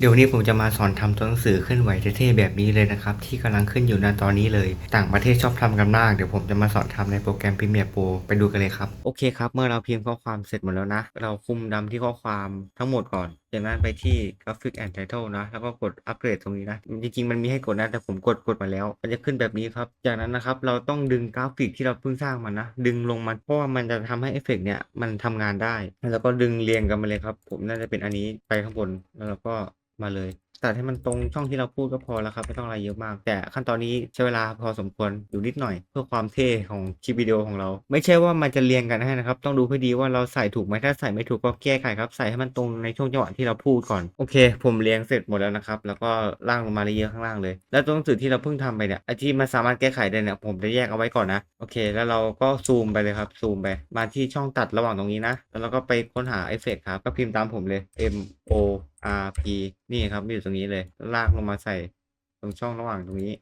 เดี๋ยวนี้ผมจะมาสอนทำตัวหนังสือเคลื่อนไหวเท่ๆแบบนี้เลยนะครับ ที่กำลังขึ้นอยู่ในตอนนี้เลย ต่างประเทศชอบทำกันมากเดี๋ยวผมจะมาสอนทำในโปรแกรม Premiere Pro ไปดูกันเลยครับ โอเคครับ เมื่อเราพิมพ์ข้อความเสร็จหมดแล้วนะ เราคุมดำที่ข้อความทั้งหมดก่อนจากนั้นไปที่ Graphic and Title นะ แล้วก็กดอัปเกรดตรงนี้นะ จริงๆ มันมีให้กดนะ แต่ผมกดกดมาแล้ว มันจะขึ้นแบบนี้ครับ จากนั้นนะครับ เราต้องดึงกราฟิกที่เราเพิ่งสร้างมานะ ดึงลงมา เพราะว่ามันจะทำให้เอฟเฟกต์เนี่ย มันทำงานได้ แล้วก็ดึงเรียงกันมาเลยครับ ผมน่าจะเป็นอันนี้ไปข้างบน แล้วเราก็มาเลย ตัดให้มันตรงช่องที่เราพูดก็พอแล้วครับ ไม่ต้องอะไรเยอะมาก แต่ขั้นตอนนี้ใช้เวลาพอสมควรอยู่นิดหน่อย เพื่อความเท่ของคลิปวิดีโอของเรา ไม่ใช่ว่ามันจะเรียงกันให้นะครับ ต้องดูให้ดีว่าเราใส่ถูกไหมถ้าใส่ไม่ถูกก็แก้ไขครับใส่ให้มันตรงในช่วงจังหวะที่เราพูดก่อนโอเค ผมเรียงเสร็จหมดแล้วนะครับแล้วก็ล่างลงมาเยอะข้างล่างเลย แล้วตัวหนังสือที่เราเพิ่งทำไปเนี่ยไอที่มันสามารถแก้ไขได้เนี่ยผมจะแยกเอาไว้ก่อนนะโอเค แล้วเราก็ซูมไปเลยครับซูมไปมาที่ช่องตัดระหว่างตรงนี้นะ แล้วเราก็ไปค้นหาเอฟเฟกต์ครับก็พิมพ์ตามผมเลย M O R P นี่ครับอยู่ตรงนี้เลย ลากลงมาใส่ตรงช่องระหว่างตรงนี้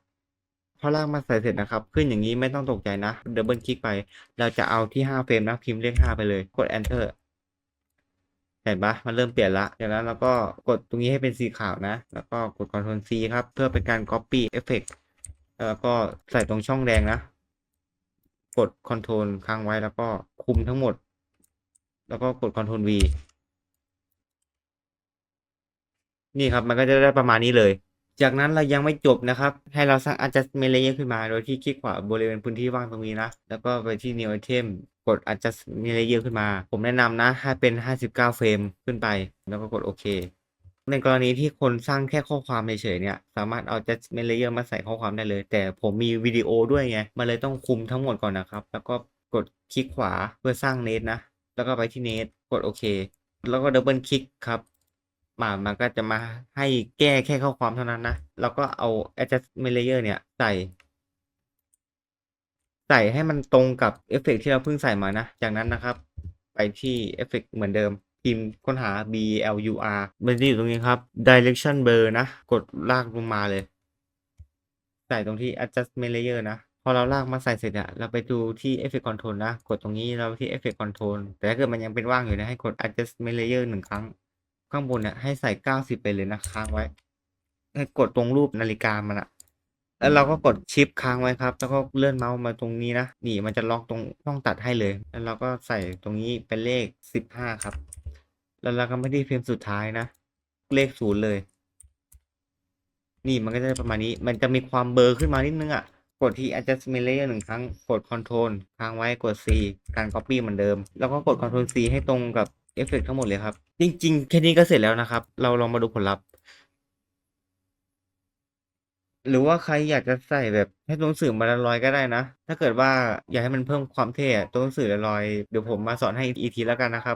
พอลากมาใส่เสร็จนะครับ ขึ้นอย่างนี้ไม่ต้องตกใจนะดับเบิลคลิกไป เราจะเอาที่ 5 เฟรมนะพิมพ์เลข5ไปเลย กด enter เห็นปะมันเริ่มเปลี่ยนละจากนั้นเราก็กดตรงนี้ให้เป็นสีขาวนะ แล้วก็กด Ctrl C ครับ เพื่อเป็นการ copy effect แล้วก็ใส่ตรงช่องแดงนะ กด Ctrl ค้างไว้แล้วก็คุมทั้งหมด แล้วก็กด Ctrl V นี่ครับมันก็จะได้ประมาณนี้เลย จากนั้นเรายังไม่จบนะครับ ให้เราสร้าง adjustment layer ขึ้นมา โดยที่คลิกขวาบริเวณพื้นที่ว่างตรงนี้นะ แล้วก็ไปที่ new item กด adjustment layer ขึ้นมา ผมแนะนำนะให้เป็น 59 เฟรมขึ้นไป แล้วก็กดโอเคในกรณีที่คนสร้างแค่ข้อความเฉยๆเนี่ย สามารถเอา adjustment layer มาใส่ข้อความได้เลย แต่ผมมีวิดีโอด้วยไง มันเลยต้องคุมทั้งหมดก่อนนะครับ แล้วก็กดคลิกขวาเพื่อสร้างเนตนะ แล้วก็ไปที่เนตกดโอเค แล้วก็ดับเบิลคลิกครับ มามันก็จะมาให้แก้แค่ข้อความเท่านั้นนะ แล้วก็เอา adjustment layer เนี่ย ใส่ ใส่ให้มันตรงกับเอฟเฟกต์ที่เราเพิ่งใส่มานะ จากนั้นนะครับ ไปที่เอฟเฟกต์เหมือนเดิม พิมพ์ค้นหา B L U R มันจะอยู่ตรงนี้ครับ direction blur นะ กดลากลงมาเลย ใส่ตรงที่ adjustment layer นะพอเราลากมาใส่เสร็จอะเราไปดูที่ effect control นะ กดตรงนี้เราที่ effect control แต่ถ้าเกิดมันยังเป็นว่างอยู่นะ ให้กด adjustment layer หนึ่งครั้ง ข้างบนเนี่ยให้ใส่90ไปเลยนะค้างไว้ให้กดตรงรูปนาฬิกามันอะแล้วเราก็กดชิปค้างไว้ครับ แล้วก็เลื่อนเมาส์มาตรงนี้นะ นี่มันจะล็อกตรงช่องตัดให้เลย แล้วเราก็ใส่ตรงนี้เป็นเลข15ครับ แล้วเราก็ไม่ได้เฟรมสุดท้ายนะ เลขศูนย์เลย นี่มันก็จะได้ประมาณนี้ มันจะมีความเบลอขึ้นมานิดนึงอะ่ะ กดที่ adjustment layer หนึ่งครั้ง กด control ค้างไว้ กด C การ copy เหมือนเดิม แล้วก็กด control C ให้ตรงกับ เอฟเฟกทั้งหมดเลยครับ จริง ๆ แค่นี้ก็เสร็จแล้วนะครับ เราลองมาดูผลลัพธ์ หรือว่าใครอยากจะใส่แบบให้ตัวหนังสือมันลอยก็ได้นะ ถ้าเกิดว่าอยากให้มันเพิ่มความเท่ตัวหนังสือละลอยเดี๋ยวผมมาสอนให้อีกทีแล้วกันนะครับ